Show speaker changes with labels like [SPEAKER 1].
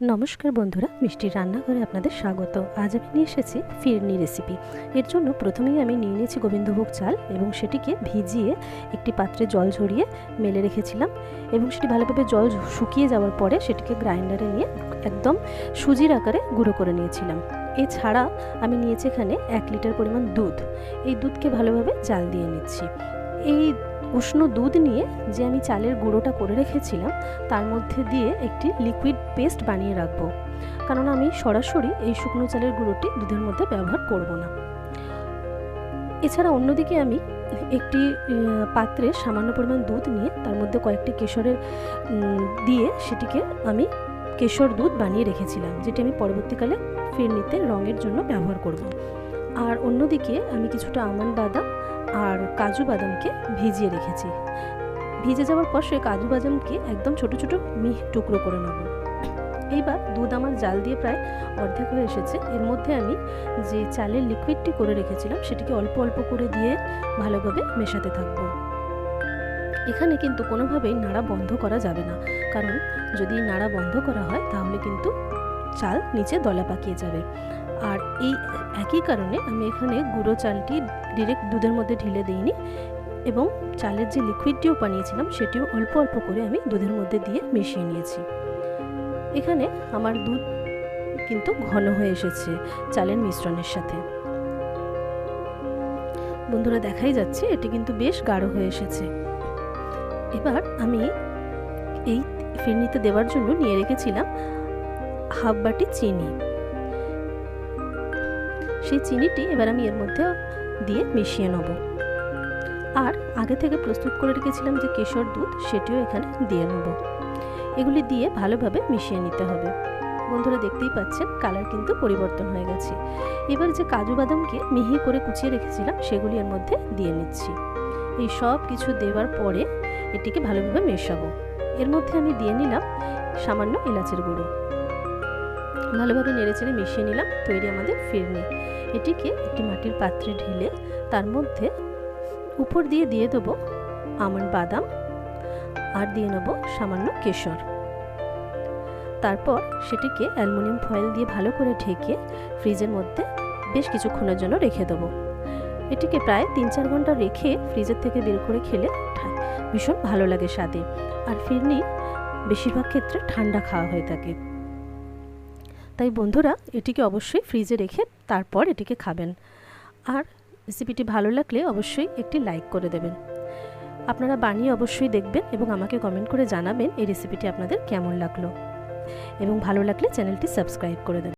[SPEAKER 1] নমস্কার বন্ধুরা, মিষ্টির রান্নাঘরে আপনাদের স্বাগত। আজ আমি নিয়ে এসেছি ফিরনি রেসিপি এর জন্য প্রথমেই আমি নিয়ে নিয়েছি গোবিন্দভোগ চাল এবং সেটিকে ভিজিয়ে একটি পাত্রে জল ঝরিয়ে মেলে রেখেছিলাম এবং সেটি ভালোভাবে জল শুকিয়ে যাওয়ার পরে সেটিকে গ্রাইন্ডারে নিয়ে একদম সুজির আকারে গুঁড়ো করে নিয়েছিলাম। এছাড়া আমি নিয়েছি এখানে এক লিটার পরিমাণ দুধ। এই দুধকে ভালোভাবে জাল দিয়ে নিচ্ছি। এই উষ্ণ দুধ নিয়ে যে আমি চালের গুঁড়োটা করে রেখেছিলাম, তার মধ্যে দিয়ে একটি লিকুইড পেস্ট বানিয়ে রাখব। কারণ আমি সরাসরি এই শুকনো চালের গুঁড়োটি দুধের মধ্যে ব্যবহার করব না। এছাড়া অন্যদিকে আমি একটি পাত্রে সামান্য পরিমাণ দুধ নিয়ে তার মধ্যে কয়েকটি কেশরের দিয়ে সেটিকে আমি কেশর দুধ বানিয়ে রেখেছিলাম, যেটি আমি পরবর্তীকালে ফিরনিতে রঙের জন্য ব্যবহার করব। আর অন্যদিকে আমি কিছুটা আমন্ড বাদাম আর কাজু বাদামকে ভিজিয়ে রেখেছি। ভিজে যাওয়ার পর সে কাজু বাদামকে একদম ছোট ছোট মিহি টুকরো করে নেব। এইবার দুধ আমার জাল দিয়ে প্রায় অর্ধেক হয়ে এসেছে। এর মধ্যে আমি যে চালের লিকুইডটি করে রেখেছিলাম, সেটিকে অল্প অল্প করে দিয়ে ভালোভাবে মেশাতে থাকব। এখানে কিন্তু কোনোভাবেই নাড়া বন্ধ করা যাবে না। কারণ যদি নাড়া বন্ধ করা হয়, তাহলে কিন্তু চাল নিচে দলা পাকিয়ে যাবে। আর এই একই কারণে আমি এখানে গুঁড়ো চালটি ডিরেক্ট দুধের মধ্যে ঢেলে দিইনি এবং চালের যে লিকুইডটিও বানিয়েছিলাম সেটিও অল্প অল্প করে আমি দুধের মধ্যে দিয়ে মিশিয়ে নিয়েছি। এখানে আমার দুধ কিন্তু ঘন হয়ে এসেছে চালের মিশ্রণের সাথে। বন্ধুরা দেখাই যাচ্ছে, এটি কিন্তু বেশ গাঢ় হয়ে এসেছে। এবার আমি এই ফিরনিতে দেওয়ার জন্য নিয়ে রেখেছিলাম হাফ বাটি চিনি। সেই চিনিটি এবার আমি এর মধ্যে দিয়ে মিশিয়ে নেব। আর আগে থেকে প্রস্তুত করে রেখেছিলাম যে কেশর দুধ, সেটিও এখানে দিয়ে নেব। এগুলি দিয়ে ভালোভাবে মিশিয়ে নিতে হবে। বন্ধুরা দেখতেই পাচ্ছেন, কালার কিন্তু পরিবর্তন হয়ে গেছে। এবার যে কাজু বাদামকে মিহি করে কুচিয়ে রেখেছিলাম, সেগুলি এর মধ্যে দিয়ে নিচ্ছি। এই সব কিছু দেওয়ার পরে এটিকে ভালোভাবে মেশাবো। এর মধ্যে আমি দিয়ে নিলাম সামান্য এলাচের গুঁড়ো। ভালোভাবে নেড়েচেড়ে মিশিয়ে নিলাম, তৈরি আমাদের ফিরনি। এটিকে একটি মাটির পাত্রে ঢেলে তার মধ্যে উপর দিয়ে দিয়ে দেবো আমন্ড বাদাম আর দিয়ে নেব সামান্য কেশর। তারপর সেটিকে অ্যালুমিনিয়াম ফয়েল দিয়ে ভালো করে ঢেকে ফ্রিজের মধ্যে বেশ কিছুক্ষণের জন্য রেখে দেবো। এটিকে প্রায় তিন চার ঘণ্টা রেখে ফ্রিজের থেকে বের করে খেলে ভীষণ ভালো লাগে স্বাদে। আর ফিরনি বেশিরভাগ ক্ষেত্রে ঠান্ডা খাওয়া হয়ে থাকে। তাই বন্ধুরা, এটিকে অবশ্যই ফ্রিজে রেখে তারপর এটিকে খাবেন। আর রেসিপিটি ভালো লাগলে অবশ্যই একটি লাইক করে দেবেন। আপনারা বানিয়ে অবশ্যই দেখবেন এবং আমাকে কমেন্ট করে জানাবেন এই রেসিপিটি আপনাদের কেমন লাগল। এবং ভালো লাগলে চ্যানেলটি সাবস্ক্রাইব করে দেবেন।